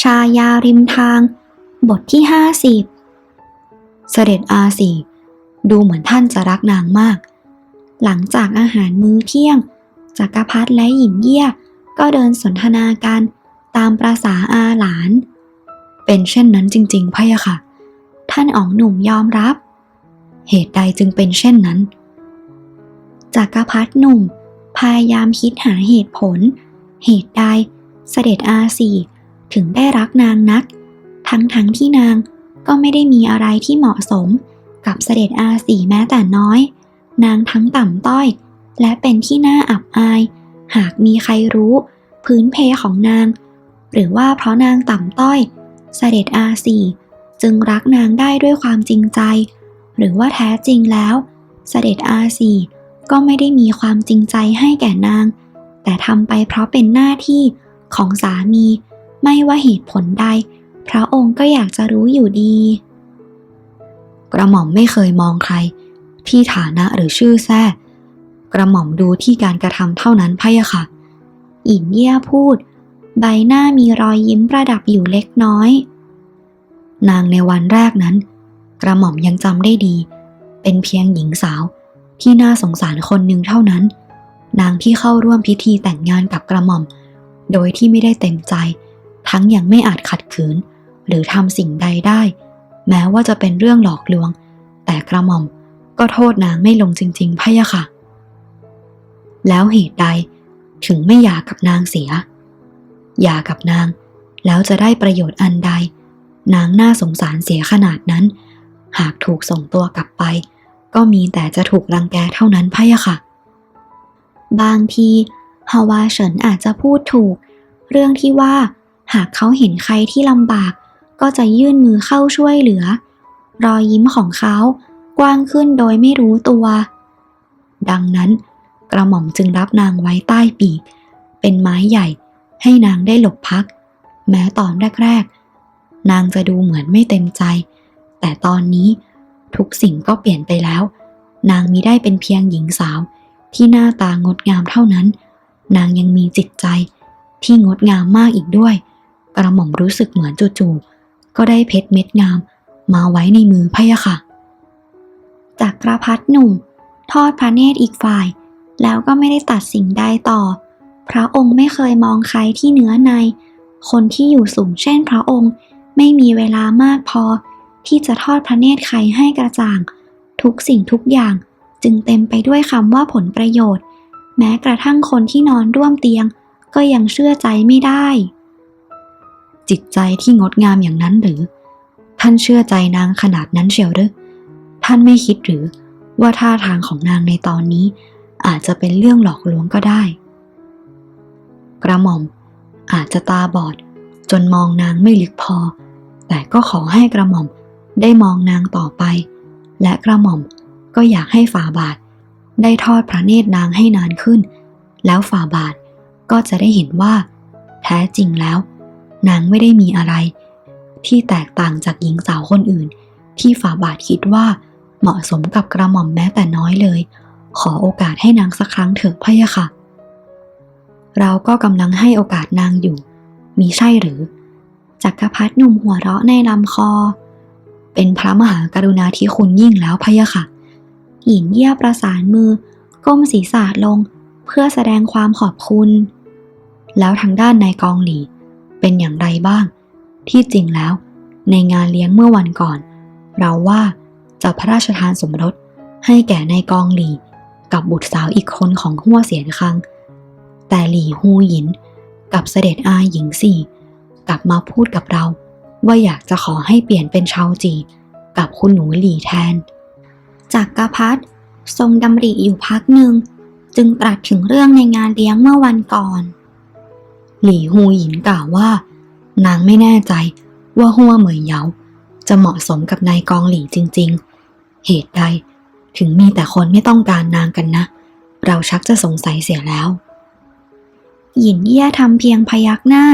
ชายาริมทาง บทที่ห้าสิบเสด็จอาสีดูเหมือนท่านจะรักนางมาก หลังจากอาหารมื้อเที่ยงจักรพรรดิและหญิงเยี่ยก็เดินสนทนากันตามประษาอาหลาน เป็นเช่นนั้นจริงๆพะยะค่ะ ท่านอ๋องหนุ่มยอมรับ เหตุใดจึงเป็นเช่นนั้นจักรพรรดิหนุ่มพยายามคิดหาเหตุผล เหตุใดเสด็จอาสี ถึงได้รักนางนัก ทั้งทั้งที่นางก็ไม่ได้มีอะไรที่เหมาะสมกับเสด็จอาสีแม้แต่น้อย นางทั้งต่ำต้อย และเป็นที่น่าอับอาย หากมีใครรู้ พื้นเพของนาง หรือว่าเพราะนางต่ำต้อย เสด็จอาสีจึงรักนางได้ด้วยความจริงใจ หรือว่าแท้จริงแล้ว เสด็จอาสีก็ไม่ได้มีความจริงใจให้แก่นาง แต่ทำไปเพราะเป็นหน้าที่ของสามี ไม่ว่าเหตุผลใด พระองค์ก็อยากจะรู้อยู่ดี กระหม่อมไม่เคยมองใคร ที่ฐานะหรือชื่อแท้กระหม่อมดูที่การกระทำเท่านั้นพะยะค่ะอินเยี่ยพูด ใบหน้ามีรอยยิ้มประดับอยู่เล็กน้อย นางในวันแรกนั้น กระหม่อมยังจำได้ดี เป็นเพียงหญิงสาวที่น่าสงสารคนหนึ่งเท่านั้น นางที่เข้าร่วมพิธีแต่งงานกับกระหม่อม โดยที่ไม่ได้เต็มใจ ทั้งยังไม่อาจขัดขืน หรือทำสิ่งใดได้ แม้ว่าจะเป็นเรื่องหลอกลวง แต่กระหม่อมก็โทษนางไม่ลงจริง ๆพะยะค่ะ แล้วเหตุใดถึงไม่หย่ากับนางเสียหย่ากับนาง แล้วจะได้ประโยชน์อันใด นางน่าสงสารเสียขนาดนั้น หากถูกส่งตัวกลับไป ก็มีแต่จะถูกรังแกเท่านั้นพะยะค่ะ บางทีฮาวาเฉินอาจจะพูดถูก เรื่องที่ว่า หากเขาเห็นใครที่ลำบาก ก็จะยื่นมือเข้าช่วยเหลือ รอยยิ้มของเขากว้างขึ้นโดยไม่รู้ตัว ดังนั้น กระหม่อมจึงรับนางไว้ใต้ปีก เป็นไม้ใหญ่ ให้นางได้หลบพัก แม้ตอนแรกๆ นางจะดูเหมือนไม่เต็มใจ แต่ตอนนี้ทุกสิ่งก็เปลี่ยนไปแล้ว นางมิได้เป็นเพียงหญิงสาว ที่หน้าตางดงามเท่านั้น นางยังมีจิตใจที่งดงามมากอีกด้วย กระหม่อมรู้สึกเหมือนจู่ๆก็ได้เพชรเม็ดงาม มาไว้ในมือพะยะค่ะ จากกระพัดหนุ่ม ทอดพระเนตรอีกฝ่าย แล้วก็ไม่ได้ตัดสิ่งใดต่อ พระองค์ไม่เคยมองใครที่เนื้อใน คนที่อยู่สูงเช่นพระองค์ ไม่มีเวลามากพอ ที่จะทอดพระเนตรใครให้กระจ่าง ทุกสิ่งทุกอย่างจึงเต็มไปด้วยคำว่าผลประโยชน์ แม้กระทั่งคนที่นอนร่วมเตียง ก็ยังเชื่อใจไม่ได้ จิตใจที่งดงามอย่างนั้นหรือ ท่านเชื่อใจนางขนาดนั้นเชียวหรือท่านไม่คิดหรือว่าท่าทางของนางในตอนนี้ อาจจะเป็นเรื่องหลอกลวงก็ได้ กระหม่อมอาจจะตาบอด จนมองนางไม่ลึกพอ แต่ก็ขอให้กระหม่อมได้มองนางต่อไป และกระหม่อมก็อยากให้ฝ่าบาท ได้ทอดพระเนตรนางให้นานขึ้น แล้วฝ่าบาทก็จะได้เห็นว่า แท้จริงแล้ว นางไม่ได้มีอะไร ที่แตกต่างจากหญิงสาวคนอื่น ที่ฝ่าบาทคิดว่าเหมาะสมกับกระหม่อมแม้แต่น้อยเลย ขอโอกาสให้นางสักครั้งเถอะพะยะค่ะ เราก็กำลังให้โอกาสนางอยู่ มีใช่หรือ จักรพรรดิหนุ่มหัวเราะในลำคอ เป็นพระมหากรุณาธิคุณยิ่งแล้วพะยะค่ะ หญิงเยี่ยประสานมือ ก้มศีรษะลงเพื่อแสดงความขอบคุณ แล้วทางด้านนายกองหลี เป็นอย่างไรบ้าง ที่จริงแล้ว ในงานเลี้ยงเมื่อวันก่อน เราว่าจะพระราชทานสมรสให้แก่นายกองหลีกับบุตรสาวอีกคนของหัวเสียนคัง แต่หลี่ฮูหยินกับเสด็จอาหญิงสี่กลับมาพูดกับเรา ว่าอยากจะขอให้เปลี่ยนเป็นชาวจีกับคุณหนูหลี่แทนจักรพรรดิทรงดำริอยู่พักหนึ่ง จึงตรัสถึงเรื่องในงานเลี้ยงเมื่อวันก่อน หลี่ฮูหยินกล่าวว่า นางไม่แน่ใจว่าหัวเหมยเหยาจะเหมาะสมกับนายกองหลี่จริง ๆ เหตุใดถึงมีแต่คนไม่ต้องการนางกันนะ เราชักจะสงสัยเสียแล้ว หยินเยี่ยทำเพียงพยักหน้า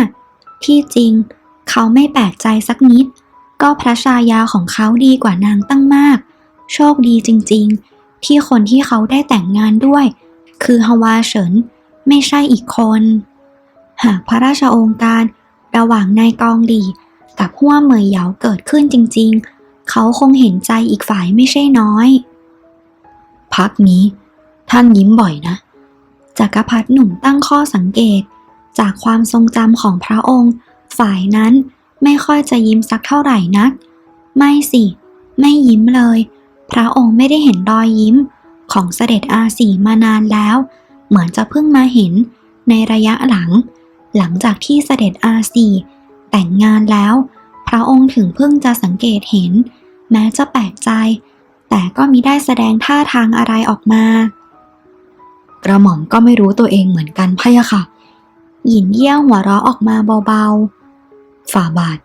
ที่จริงเขาไม่แปลกใจสักนิด ก็พระชายาของเขาดีกว่านางตั้งมาก โชคดีจริง ๆ ที่คนที่เขาได้แต่งงานด้วย คือฮวาเฉินไม่ใช่อีกคน หากพระราชองค์การระหว่างนายกองหลีกับหัวเหมยเหยาเกิดขึ้นจริงๆ เขาคงเห็นใจอีกฝ่ายไม่ใช่น้อย พักนี้ ท่านยิ้มบ่อยนะจักรพรรดิหนุ่มตั้งข้อสังเกต จากความทรงจำของพระองค์ ฝ่ายนั้นไม่ค่อยจะยิ้มสักเท่าไหร่นัก ไม่สิ ไม่ยิ้มเลย พระองค์ไม่ได้เห็นรอยยิ้มของเสด็จอาสีมานานแล้ว เหมือนจะเพิ่งมาเห็นในระยะหลัง หลังจากที่เสด็จอาสีแต่งงานแล้ว พระองค์ถึงเพิ่งจะสังเกตเห็น แม้จะแปลกใจ แต่ก็มิได้แสดงท่าทางอะไรออกมา กระหม่อมก็ไม่รู้ตัวเองเหมือนกันพะยะค่ะ หยินเยี่ยวหัวเราะออกมาเบาๆ ฝ่าบาท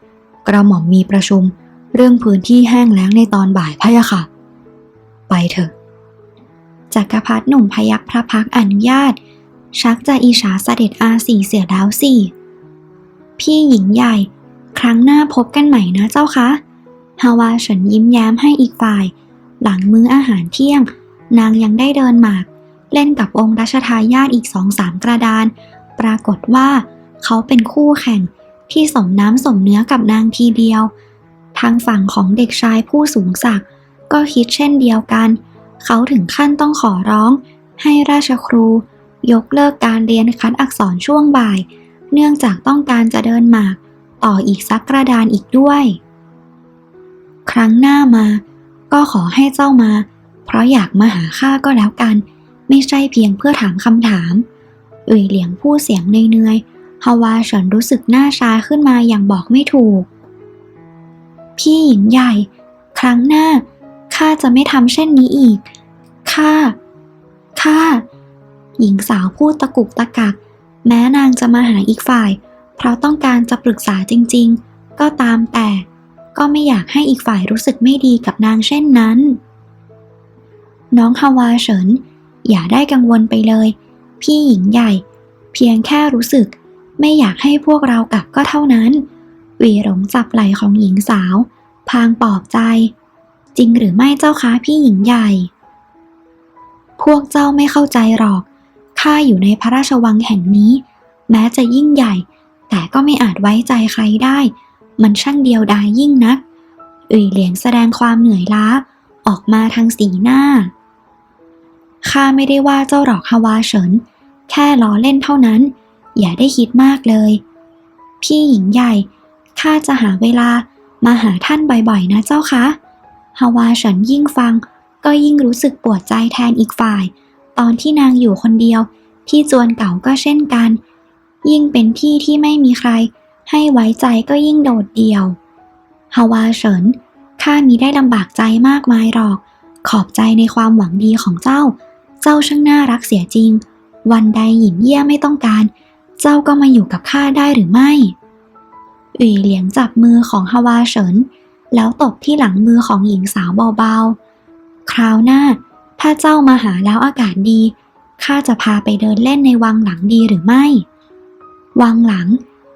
กระหม่อมมีประชุม เรื่องพื้นที่แห้งแล้งในตอนบ่ายพะยะค่ะ ไปเถอะจักรพรรดิหนุ่มพยักพระพักตร์อนุญาต ชักจะอิจฉาเสด็จอาสี่เสียแล้วสิพี่หญิงใหญ่ ครั้งหน้าพบกันใหม่นะเจ้าคะฮาวาเฉินยิ้มแย้มให้อีกฝ่าย หลังมื้ออาหารเที่ยง นางยังได้เดินหมาก เล่นกับองค์รัชทายาทอีกสองสามกระดาน ปรากฏว่า เขาเป็นคู่แข่งที่สมน้ำสมเนื้อกับนางทีเดียว ทางฝั่งของเด็กชายผู้สูงศักดิ์ก็คิดเช่นเดียวกัน เขาถึงขั้นต้องขอร้อง ให้ราชครู ยกเลิกการเรียนคัดอักษรช่วงบ่าย เนื่องจากต้องการจะเดินหมาก ต่ออีกสักกระดานอีกด้วย ครั้งหน้ามา ก็ขอให้เจ้ามา เพราะอยากมาหาข้าก็แล้วกัน ไม่ใช่เพียงเพื่อถามคำถามอุยเหลียงพูดเสียงเนื่อยๆฮาวาเฉินรู้สึกหน้าชาขึ้นมาอย่างบอกไม่ถูก พี่หญิงใหญ่ ครั้งหน้าข้าจะไม่ทำเช่นนี้อีกข้าข้า หญิงสาวพูดตะกุกตะกัก แม้นางจะมาหาอีกฝ่าย เพราะต้องการจะปรึกษาจริงๆ ก็ตามแต่ ก็ไม่อยากให้อีกฝ่ายรู้สึกไม่ดีกับนางเช่นนั้น น้องฮาวาเฉิน อย่าได้กังวลไปเลย พี่หญิงใหญ่ เพียงแค่รู้สึก ไม่อยากให้พวกเรากลับก็เท่านั้นวีหลงจับไหล่ของหญิงสาว พางปลอบใจ จริงหรือไม่เจ้าคะพี่หญิงใหญ่ พวกเจ้าไม่เข้าใจหรอก ข้าอยู่ในพระราชวังแห่งนี้ แม้จะยิ่งใหญ่ แต่ก็ไม่อาจไว้ใจใครได้ มันช่างเดียวดายยิ่งนักอุ่ยเหลียงแสดงความเหนื่อยล้าออกมาทางสีหน้า ข้าไม่ได้ว่าเจ้าหรอกฮาวาเฉิน แค่ล้อเล่นเท่านั้น อย่าได้คิดมากเลย พี่หญิงใหญ่ ข้าจะหาเวลามาหาท่านบ่อยๆ นะเจ้าคะฮาวาเฉินยิ่งฟังก็ยิ่งรู้สึกปวดใจแทนอีกฝ่าย ตอนที่นางอยู่คนเดียว ที่จวนเก่าก็เช่นกัน ยิ่งเป็นที่ที่ไม่มีใคร ให้ไว้ใจก็ยิ่งโดดเดี่ยวฮาวาเฉินข้ามีได้ลำบากใจมากมายหรอก ขอบใจในความหวังดีของเจ้า เจ้าช่างน่ารักเสียจริง วันใดหญิงเยี่ยไม่ต้องการ เจ้าก็มาอยู่กับข้าได้หรือไม่อุ๋ยเหลียงจับมือของฮาวาเฉิน แล้วตบที่หลังมือของหญิงสาวเบาๆ คราวหน้า ถ้าเจ้ามาหาแล้วอากาศดี ข้าจะพาไปเดินเล่นในวังหลังดีหรือไม่ วังหลัง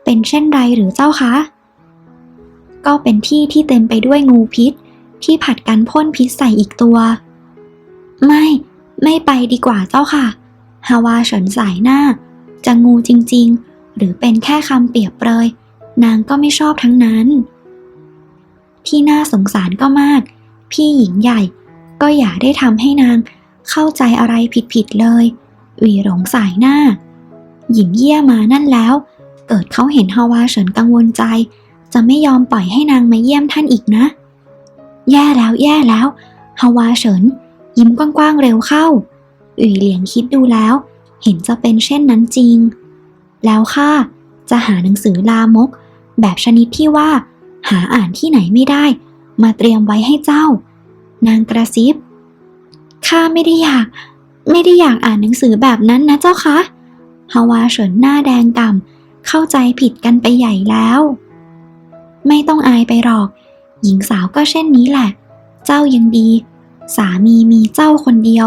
เป็นเช่นไรหรือเจ้าคะ ก็เป็นที่ที่เต็มไปด้วยงูพิษ ที่ผัดกันพ่นพิษใส่อีกตัว ไม่ ไม่ไปดีกว่าเจ้าค่ะ ฮาวาเฉินสายหน้า จะงูจริง ๆ หรือเป็นแค่คำเปรียบเปรย นางก็ไม่ชอบทั้งนั้น ที่น่าสงสารก็มาก พี่หญิงใหญ่ ก็อย่าได้ทำให้นางเข้าใจอะไรผิดๆเลยหวีหลงสายหน้า หญิงเยี่ยมานั่นแล้ว เกิดเขาเห็นฮาวาเฉินกังวลใจ จะไม่ยอมปล่อยให้นางมาเยี่ยมท่านอีกนะ แย่แล้วแย่แล้วฮาวาเฉิน ยิ้มกว้างๆเร็วเข้าอุ๋ยเหลียงคิดดูแล้ว เห็นจะเป็นเช่นนั้นจริง แล้วข้าจะหาหนังสือลามก แบบชนิดที่ว่า หาอ่านที่ไหนไม่ได้ มาเตรียมไว้ให้เจ้า นางกระซิบ ข้าไม่ได้อยาก ไม่ได้อยากอ่านหนังสือแบบนั้นนะเจ้าคะฮาวาเฉินหน้าแดงก่ำเข้าใจผิดกันไปใหญ่แล้ว ไม่ต้องอายไปหรอก หญิงสาวก็เช่นนี้แหละ เจ้ายังดี สามีมีเจ้าคนเดียว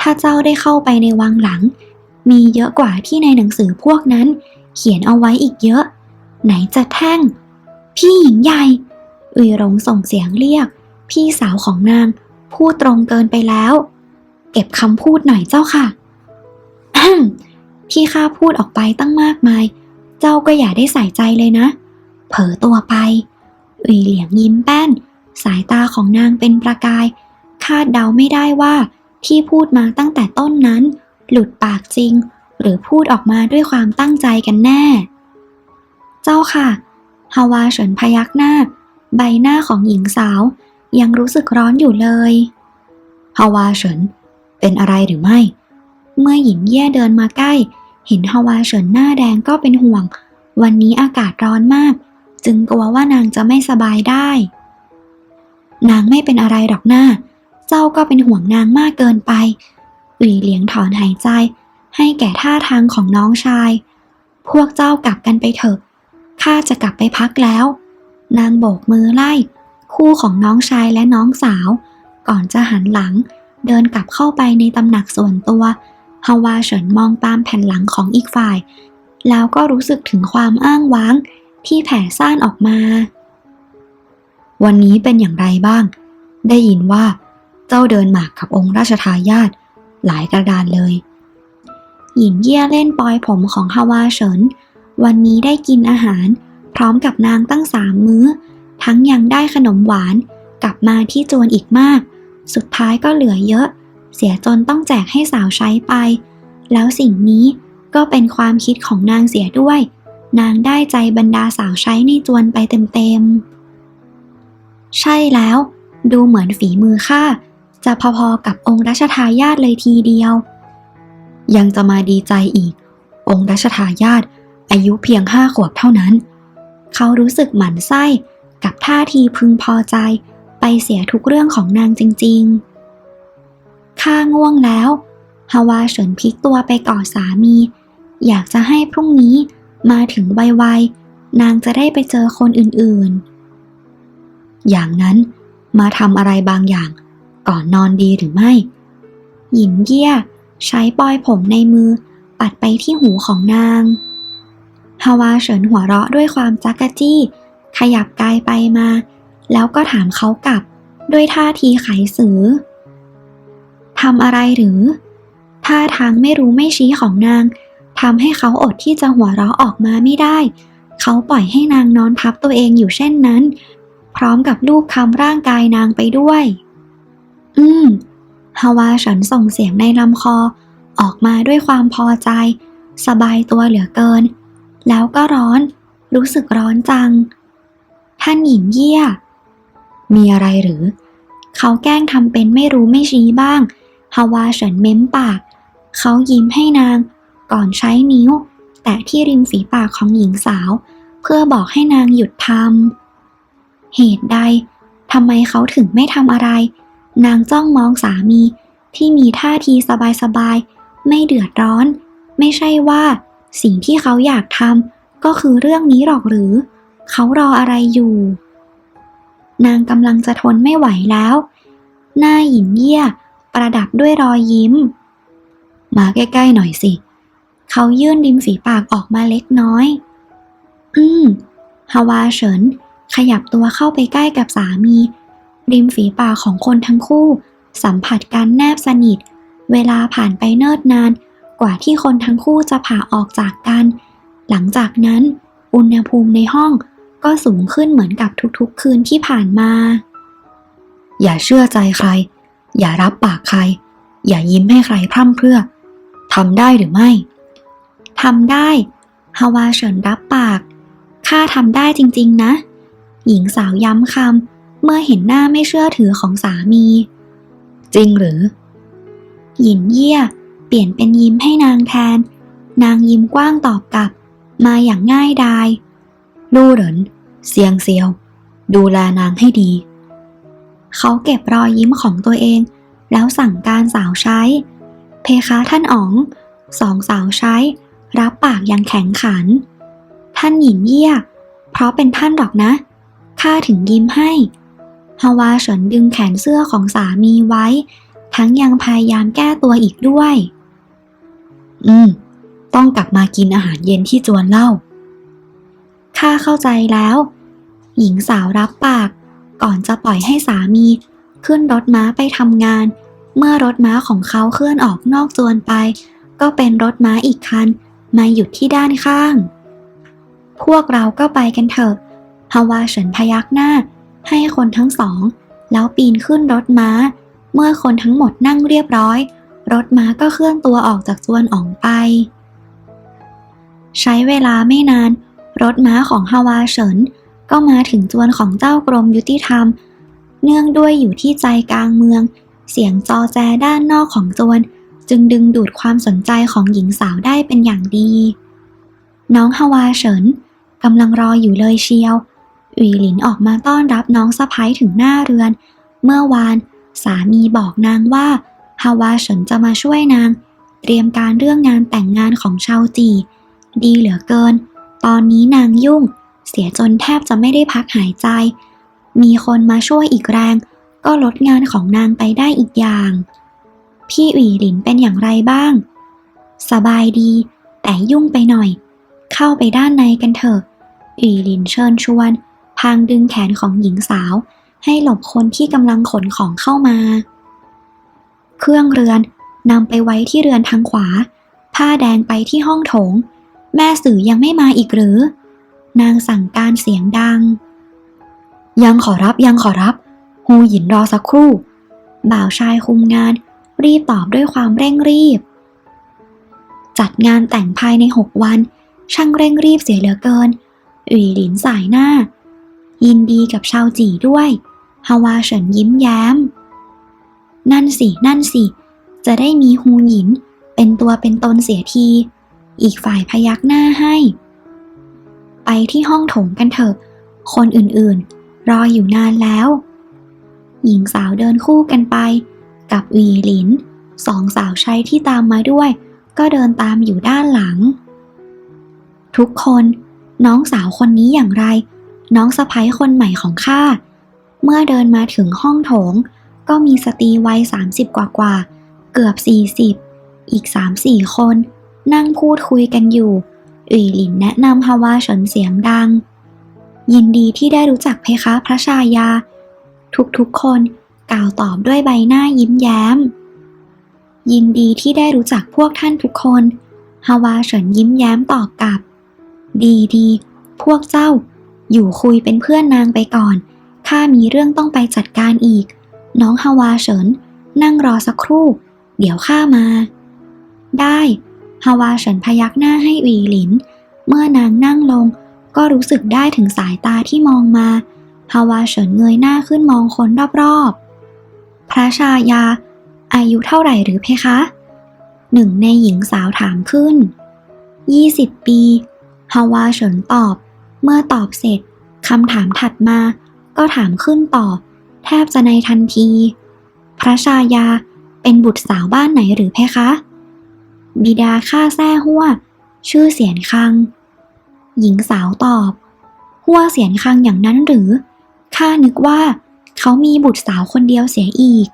ถ้าเจ้าได้เข้าไปในวังหลัง มีเยอะกว่าที่ในหนังสือพวกนั้น เขียนเอาไว้อีกเยอะ ไหนจะแท่ง พี่หญิงใหญ่อุยรงส่งเสียงเรียก พี่สาวของนางพูดตรงเกินไปแล้ว เก็บคำพูดหน่อยเจ้าค่ะที่ข้าพูดออกไปตั้งมากมาย เจ้าก็อย่าได้ใส่ใจเลยนะ เผลอตัวไปอุยเหลียงยิ้มแป้น สายตาของนางเป็นประกาย คาดเดาไม่ได้ว่าที่พูดมาตั้งแต่ต้นนั้น หลุดปากจริง หรือพูดออกมาด้วยความตั้งใจกันแน่ เจ้าค่ะฮาวาเฉินพยักหน้า ใบหน้าของหญิงสาว ยังรู้สึกร้อนอยู่เลยฮาวาเฉินเป็นอะไรหรือไม่ เมื่อหญิงแย่เดินมาใกล้ เห็นฮาวาเฉินหน้าแดงก็เป็นห่วง วันนี้อากาศร้อนมาก จึงกลัวว่านางจะไม่สบายได้ นางไม่เป็นอะไรหรอกหน้า เจ้าก็เป็นห่วงนางมากเกินไปอุ๋ยเหลียงถอนหายใจ ให้แก่ท่าทางของน้องชาย พวกเจ้ากลับกันไปเถอะข้าจะกลับไปพักแล้ว นางโบกมือไล่ คู่ของน้องชายและน้องสาว ก่อนจะหันหลัง เดินกลับเข้าไปในตำหนักส่วนตัวฮาวาเฉินมองตามแผ่นหลังของอีกฝ่าย แล้วก็รู้สึกถึงความอ้างว้างที่แผ่ซ่านออกมา วันนี้เป็นอย่างไรบ้าง ได้ยินว่า เจ้าเดินหมากกับองค์ราชทายาทหลายกระดานเลย หญิงเยี่ยเล่นปลอยผมของฮาวาเฉิน วันนี้ได้กินอาหาร พร้อมกับนางตั้งสามมื้อ ทั้งยังได้ขนมหวาน กลับมาที่จวนอีกมาก สุดท้ายก็เหลือเยอะ เสียจนต้องแจกให้สาวใช้ไป แล้วสิ่งนี้ก็เป็นความคิดของนางเสียด้วย นางได้ใจบรรดาสาวใช้ในจวนไปเต็มๆ ใช่แล้ว ดูเหมือนฝีมือข้าจะพอๆกับองค์รัชทายาทเลยทีเดียว ยังจะมาดีใจอีก องค์รัชทายาทอายุเพียงห้าขวบเท่านั้น เขารู้สึกหมั่นไส้ กับท่าทีพึงพอใจ ไปเสียทุกเรื่องของนางจริงๆ ข้าง่วงแล้วฮาวาเฉินพลิกตัวไปกอดสามี อยากจะให้พรุ่งนี้มาถึงไวๆ นางจะได้ไปเจอคนอื่นๆ อย่างนั้นมาทำอะไรบางอย่างก่อนนอนดีหรือไม่หยินเยี่ย ใช้ปลอยผมในมือ ปัดไปที่หูของนางฮาวาเฉินหัวเราะด้วยความจักกะจี้ ขยับกายไปมา แล้วก็ถามเขากลับด้วยท่าทีไขสือทำอะไรหรือ ท่าทางไม่รู้ไม่ชี้ของนางทำให้เขาอดที่จะหัวเราะออกมาไม่ได้ เขาปล่อยให้นางนอนพับตัวเองอยู่เช่นนั้น พร้อมกับลูบคำร่างกายนางไปด้วย อืมฮาวาฉันส่งเสียงในลำคอ ออกมาด้วยความพอใจ สบายตัวเหลือเกิน แล้วก็ร้อน รู้สึกร้อนจัง ท่านหญิงเยี่ย มีอะไรหรือ เขาแกล้งทำเป็นไม่รู้ไม่ชี้บ้างฮาวาเฉินเม้มปาก เขายิ้มให้นาง ก่อนใช้นิ้ว แตะที่ริมฝีปากของหญิงสาว เพื่อบอกให้นางหยุดทำเหตุใดทำไมเขาถึงไม่ทำอะไร นางจ้องมองสามีที่มีท่าทีสบายๆ ไม่เดือดร้อน ไม่ใช่ว่า สิ่งที่เขาอยากทำก็คือเรื่องนี้หรอกหรือ เขารออะไรอยู่ นางกำลังจะทนไม่ไหวแล้ว หน้าหยินเยี่ยประดับด้วยรอยยิ้ม มาใกล้ๆหน่อยสิ เขายื่นริมฝีปากออกมาเล็กน้อย อืมฮาวาเฉิน ขยับตัวเข้าไปใกล้กับสามี ริมฝีปากของคนทั้งคู่ สัมผัสกันแนบสนิท เวลาผ่านไปเนิ่นนาน กว่าที่คนทั้งคู่จะผ่าออกจากกัน หลังจากนั้น อุณหภูมิในห้อง ก็สูงขึ้นเหมือนกับทุกๆคืนที่ผ่านมา อย่าเชื่อใจใคร อย่ารับปากใคร อย่ายิ้มให้ใครพร่ำเพรื่อทำได้หรือไม่ทำได้ฮาวาเฉินรับปาก ข้าทำได้จริงๆนะ หญิงสาวย้ำคำเมื่อเห็นหน้าไม่เชื่อถือของสามี จริงหรือ หยินเยี่ย เปลี่ยนเป็นยิ้มให้นางแทน นางยิ้มกว้างตอบกลับ มาอย่างง่ายดาย ลู่เหรินเซียงเซียว ดูแลนางให้ดี เขาเก็บรอยยิ้มของตัวเอง แล้วสั่งการสาวใช้ เพคะท่านอ๋องสองสาวใช้ รับปากอย่างแข็งขัน ท่านหญิงเยี่ย เพราะเป็นท่านหรอกนะข้าถึงยิ้มให้ฮาวาเฉินดึงแขนเสื้อของสามีไว้ ทั้งยังพยายามแก้ตัวอีกด้วย อืม ต้องกลับมากินอาหารเย็นที่จวนเล่า ข้าเข้าใจแล้ว หญิงสาวรับปาก ก่อนจะปล่อยให้สามีขึ้นรถม้าไปทำงาน เมื่อรถม้าของเขาเคลื่อนออกนอกจวนไป ก็เป็นรถม้าอีกคัน มาหยุดที่ด้านข้าง พวกเราก็ไปกันเถอะฮาวาเฉินพยักหน้า ให้คนทั้งสอง แล้วปีนขึ้นรถม้า เมื่อคนทั้งหมดนั่งเรียบร้อย รถม้าก็เคลื่อนตัวออกจากจวนอ๋องไป ใช้เวลาไม่นาน รถม้าของฮาวาเฉินก็มาถึงจวนของเจ้ากรมยุติธรรม เนื่องด้วยอยู่ที่ใจกลางเมือง เสียงจอแจด้านนอกของจวน จึงดึงดูดความสนใจของหญิงสาวได้เป็นอย่างดี น้องฮาวาเฉินกำลังรออยู่เลยเชียวอุ๋ยหลินออกมาต้อนรับน้องสะพ้ายถึงหน้าเรือน เมื่อวานสามีบอกนางว่าฮาวาเฉินจะมาช่วยนาง เตรียมการเรื่องงานแต่งงานของชาวจี ดีเหลือเกิน ตอนนี้นางยุ่ง เสียจนแทบจะไม่ได้พักหายใจ มีคนมาช่วยอีกแรง ก็ลดงานของนางไปได้อีกอย่าง พี่อุ๋ยหลินเป็นอย่างไรบ้าง สบายดี แต่ยุ่งไปหน่อย เข้าไปด้านในกันเถอะอุ๋ยหลินเชิญชวน พางดึงแขนของหญิงสาว ให้หลบคนที่กำลังขนของเข้ามา เครื่องเรือนนำไปไว้ที่เรือนทางขวา ผ้าแดงไปที่ห้องโถง แม่สื่อยังไม่มาอีกหรือ นางสั่งการเสียงดัง ยังขอรับยังขอรับ ฮูหยินรอสักครู่ บ่าวชายคุมงานรีบตอบด้วยความเร่งรีบ จัดงานแต่งภายในหกวัน ช่างเร่งรีบเสียเหลือเกินอุ๋ยหลินสายหน้า ยินดีกับชาวจีด้วยฮาวาเฉินยิ้มแย้ม นั่นสิ นั่นสิ จะได้มีฮูหยินเป็นตัวเป็นตนเสียที อีกฝ่ายพยักหน้าให้ ไปที่ห้องโถงกันเถอะ คนอื่นๆ รออยู่นานแล้ว หญิงสาวเดินคู่กันไป กับวีหลินสองสาวใช้ที่ตามมาด้วย ก็เดินตามอยู่ด้านหลัง ทุกคนน้องสาวคนนี้อย่างไร น้องสะพ้ยคนใหม่ของข้า เมื่อเดินมาถึงห้องโถง ก็มีสตรีวัย 30 กว่ากว่า เกือบ 40 อีก 3-4 คน นั่งพูดคุยกันอยู่อุ๋ยหลินแนะนำฮาวาเฉินเสียงดัง ยินดีที่ได้รู้จักเพคะพระชายา ทุกๆคนกล่าวตอบด้วยใบหน้ายิ้มแย้ม ยินดีที่ได้รู้จักพวกท่านทุกคนฮาวาเฉินยิ้มแย้มตอบกลับ ดีดีพวกเจ้า อยู่คุยเป็นเพื่อนนางไปก่อน ข้ามีเรื่องต้องไปจัดการอีก น้องฮาวาเฉิน นั่งรอสักครู่ เดี๋ยวข้ามา ได้ ฮาวาเฉินพยักหน้าให้หวีหลิน เมื่อนางนั่งลง ก็รู้สึกได้ถึงสายตาที่มองมาฮาวาเฉินเงยหน้าขึ้นมองคนรอบๆ พระชายา อายุเท่าไหร่หรือเพคะ หนึ่งในหญิงสาวถามขึ้น 20 ปีฮาวาเฉินตอบ เมื่อตอบเสร็จคำถามถัดมา ก็ถามขึ้นต่อ แทบจะในทันที พระชายาเป็นบุตรสาวบ้านไหนหรือเพคะ บิดาข้าแซ่หัวชื่อเสียนคัง หญิงสาวตอบ หัวเสียนคังอย่างนั้นหรือ ข้านึกว่า เขามีบุตรสาวคนเดียวเสียอีก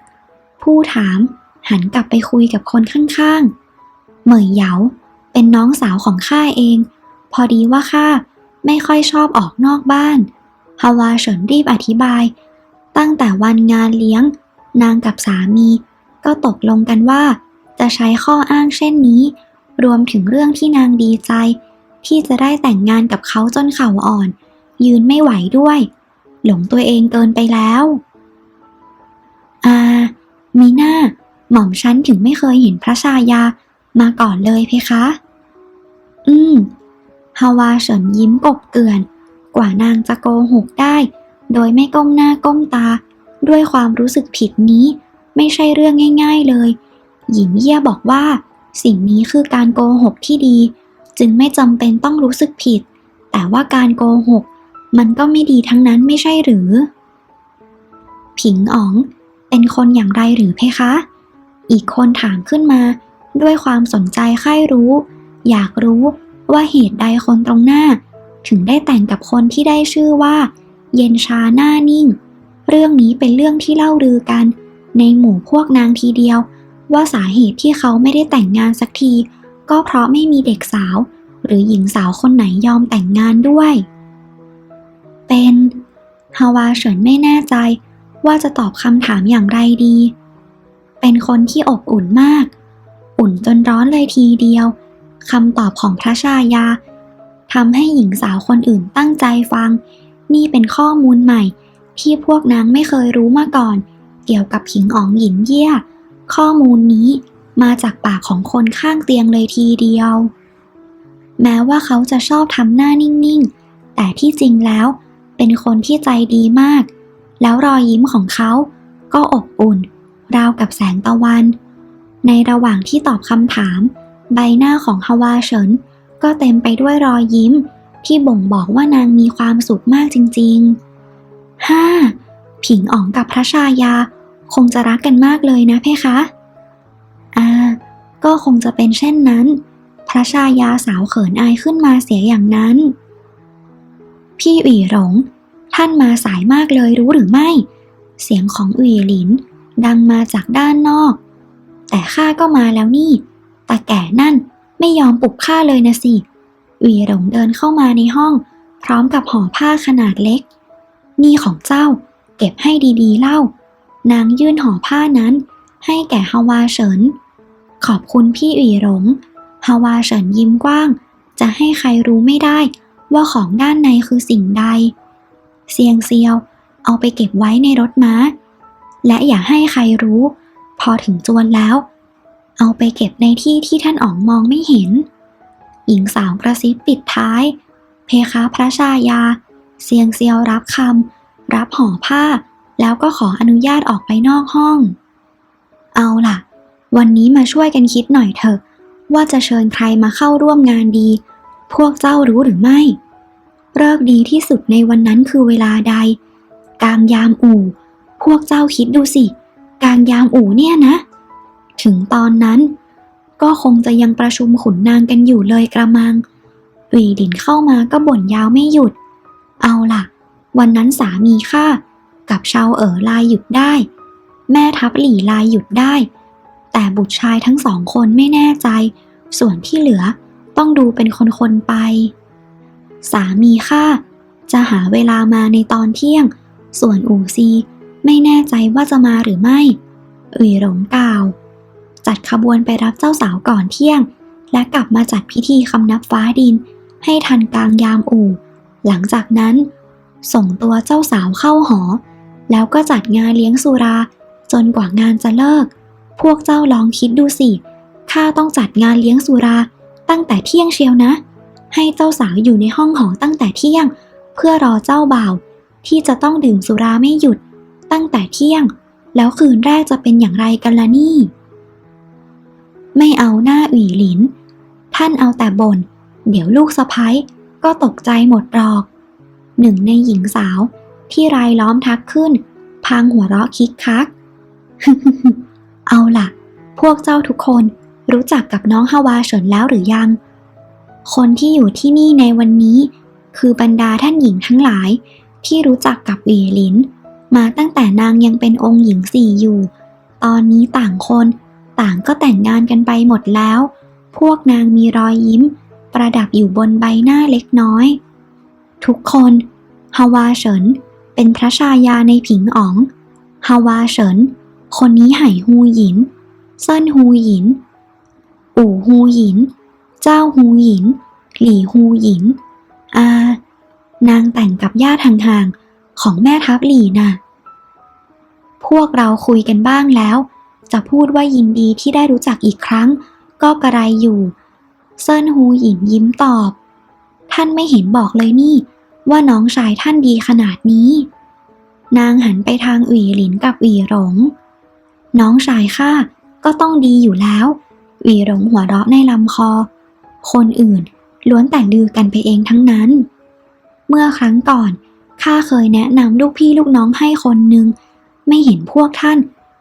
ผู้ถามหันกลับไปคุยกับคนข้างๆ เหมยเหยาเป็นน้องสาวของข้าเอง พอดีว่าข้าไม่ค่อยชอบออกนอกบ้านฮาวาเฉินรีบอธิบาย ตั้งแต่วันงานเลี้ยง นางกับสามี ก็ตกลงกันว่า จะใช้ข้ออ้างเช่นนี้ รวมถึงเรื่องที่นางดีใจ ที่จะได้แต่งงานกับเขาจนเข่าอ่อน ยืนไม่ไหวด้วย หลงตัวเองเกินไปแล้วอ่ามีหน้า หม่อมฉันถึงไม่เคยเห็นพระชายามาก่อนเลยเพคะ อืม ฮาวาเฉินยิ้มกบเกลื่อน กว่านางจะโกหกได้ โดยไม่ก้มหน้าก้มตา ด้วยความรู้สึกผิดนี้ ไม่ใช่เรื่องง่าย ๆเลย หญิงเยี่ยบอกว่า สิ่งนี้คือการโกหกที่ดี จึงไม่จำเป็นต้องรู้สึกผิด แต่ว่าการโกหก มันก็ไม่ดีทั้งนั้นไม่ใช่หรือ ผิงอ๋อง เป็นคนอย่างไรหรือเพคะ อีกคนถามขึ้นมา ด้วยความสนใจใคร่รู้ อยากรู้ว่าเหตุใดคนตรงหน้า ถึงได้แต่งกับคนที่ได้ชื่อว่า เย็นชาหน้านิ่ง เรื่องนี้เป็นเรื่องที่เล่าลือกัน ในหมู่พวกนางทีเดียว ว่าสาเหตุที่เขาไม่ได้แต่งงานสักที ก็เพราะไม่มีเด็กสาว หรือหญิงสาวคนไหนยอมแต่งงานด้วย เป็นฮาวาเฉินไม่แน่ใจว่าจะตอบคำถามอย่างไรดี เป็นคนที่อบอุ่นมาก อุ่นจนร้อนเลยทีเดียวคำตอบของพระชายาทำให้หญิงสาวคนอื่นตั้งใจฟัง นี่เป็นข้อมูลใหม่ที่พวกนางไม่เคยรู้มาก่อน เกี่ยวกับผิงอ๋องหยินเยี่ย ข้อมูลนี้มาจากปากของคนข้างเตียงเลยทีเดียว แม้ว่าเขาจะชอบทำหน้านิ่งๆ แต่ที่จริงแล้วเป็นคนที่ใจดีมาก แล้วรอยยิ้มของเขาก็อบอุ่น ราวกับแสงตะวัน ในระหว่างที่ตอบคำถาม ใบหน้าของฮาวาเฉิน ก็เต็มไปด้วยรอยยิ้ม ที่บ่งบอกว่านางมีความสุขมากจริงๆห้าผิงอ๋องกับพระชายา คงจะรักกันมากเลยนะเพคะ อ่า ก็คงจะเป็นเช่นนั้น พระชายาสาวเขินอายขึ้นมาเสียอย่างนั้น พี่ ủy หลง ท่านมาสายมากเลยรู้หรือไม่ เสียงของ ủy หลินดังมาจากด้านนอก แต่ข้าก็มาแล้วนี่ตาแก่นั่นไม่ยอมปลุกข้าเลยนะสิ ủy หลงเดินเข้ามาในห้อง พร้อมกับห่อผ้าขนาดเล็ก นี่ของเจ้า เก็บให้ดีๆเล่า นางยื่นห่อผ้านั้น ให้แก่ฮาวาเฉิน ขอบคุณพี่ ủy หลงฮาวาเฉินยิ้มกว้าง จะให้ใครรู้ไม่ได้ว่าของด้านในคือสิ่งใด เซียงเซียว เอาไปเก็บไว้ในรถม้า และอย่าให้ใครรู้ พอถึงจวนแล้ว เอาไปเก็บในที่ที่ท่านอ๋องมองไม่เห็น หญิงสาวกระซิบปิดท้าย เพคะพระชายา เซียงเซียวรับคำรับห่อผ้า แล้วก็ขออนุญาตออกไปนอกห้อง เอาล่ะ วันนี้มาช่วยกันคิดหน่อยเถอะ ว่าจะเชิญใครมาเข้าร่วมงานดี พวกเจ้ารู้หรือไม่เลิกดีที่สุดในวันนั้นคือเวลาใดกลางยามอู่ พวกเจ้าคิดดูสิกลางยามอู่เนี่ยนะ ถึงตอนนั้น ก็คงจะยังประชุมขุนนางกันอยู่เลยกระมังหวีดินเข้ามาก็บ่นยาวไม่หยุด เอาล่ะ วันนั้นสามีข้า กับชาวเอ๋อลายหยุดได้ แม่ทัพหลี่ลายหยุดได้ แต่บุตรชายทั้งสองคนไม่แน่ใจ ส่วนที่เหลือต้องดูเป็นคนๆไป สามีข้าจะหาเวลามาในตอนเที่ยง ส่วนอู่ซีไม่แน่ใจว่าจะมาหรือไม่อุ๋ยหลงกล่าว จัดขบวนไปรับเจ้าสาวก่อนเที่ยง และกลับมาจัดพิธีคำนับฟ้าดิน ให้ทันกลางยามอู่ หลังจากนั้น ส่งตัวเจ้าสาวเข้าหอ แล้วก็จัดงานเลี้ยงสุรา จนกว่างานจะเลิก พวกเจ้าลองคิดดูสิข้าต้องจัดงานเลี้ยงสุรา ตั้งแต่เที่ยงเชียวนะ ให้เจ้าสาวอยู่ในห้องหอตั้งแต่เที่ยง เพื่อรอเจ้าบ่าว ที่จะต้องดื่มสุราไม่หยุด ตั้งแต่เที่ยง แล้วคืนแรกจะเป็นอย่างไรกันล่ะนี่ ไม่เอาหน้า ủy หลิน ท่านเอาแต่บน่นเดี๋ยวลูกสะพ้ยก็ตกใจหมดหรอก หนึ่งในหญิงสาว ที่รายล้อมทักขึ้น พางหัวเราะคิกคัก เอาล่ะ พวกเจ้าทุกคนรู้จักกับน้องฮาวาเฉินแล้วหรือยัง คนที่อยู่ที่นี่ในวันนี้ คือบรรดาท่านหญิงทั้งหลาย ที่รู้จักกับหวีหลิน มาตั้งแต่นางยังเป็นองค์หญิงสี่อยู่ ตอนนี้ต่างคนต่างก็แต่งงานกันไปหมดแล้ว พวกนางมีรอยยิ้ม ประดับอยู่บนใบหน้าเล็กน้อย ทุกคนฮาวาเฉิน เป็นพระชายาในผิงอ๋องฮาวาเฉิน คนนี้ไหฮูหยิน เซินฮูหยิน อู่ฮูหยิน เจ้าฮูหยิน หลี่ฮูหยิน อา นางแต่งกับญาติห่างๆ ของแม่ทัพหลี่น่ะ พวกเราคุยกันบ้างแล้ว จะพูดว่ายินดีที่ได้รู้จักอีกครั้ง ก็กระไรอยู่ เซินฮูหยินยิ้มตอบ ท่านไม่เห็นบอกเลยนี่ ว่าน้องชายท่านดีขนาดนี้ นางหันไปทาง ủy หลินกับ ủy หลง น้องชายข้าก็ต้องดีอยู่แล้ว ủy หลงหัวเราะในลำคอ คนอื่นล้วนแต่ลือกันไปเองทั้งนั้น เมื่อครั้งก่อนข้าเคยแนะนำลูกพี่ลูกน้องให้คนหนึ่งไม่เห็นพวกท่าน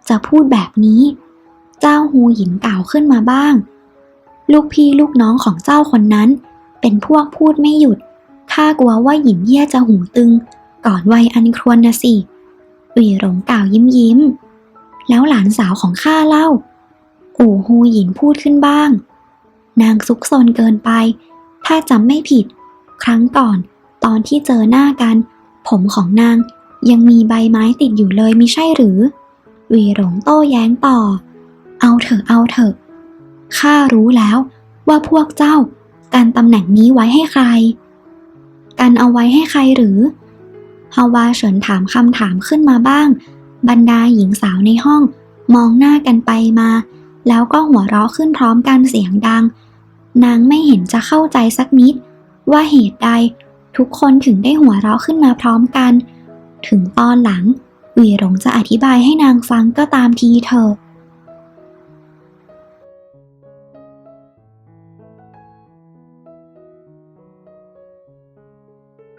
จะพูดแบบนี้ เจ้าฮูหยินกล่าวขึ้นมาบ้าง ลูกพี่ลูกน้องของเจ้าคนนั้น เป็นพวกพูดไม่หยุด ข้ากลัวว่าหยินเย่จะหูตึง ก่อนวัยอันครวญนะสิอุ๋ยหลงกล่าวยิ้มยิ้ม แล้วหลานสาวของข้าเล่า อู่ฮูหยินพูดขึ้นบ้าง นางซุกซนเกินไป ถ้าจำไม่ผิด ครั้งก่อนตอนที่เจอหน้ากัน ผมของนางยังมีใบไม้ติดอยู่เลยมิใช่หรือวีหลงโต้แย้งต่อ เอาเถอะเอาเถอะข้ารู้แล้วว่าพวกเจ้าการตำแหน่งนี้ไว้ให้ใคร กันเอาไว้ให้ใครหรือฮาวาเฉินถามคำถามขึ้นมาบ้าง บรรดาหญิงสาวในห้อง มองหน้ากันไปมา แล้วก็หัวเราะขึ้นพร้อมกันเสียงดัง นางไม่เห็นจะเข้าใจสักนิด ว่าเหตุใด ทุกคนถึงได้หัวเราะขึ้นมาพร้อมกัน ถึงตอนหลังหวีหลงจะอธิบายให้นางฟังก็ตามทีเถอะ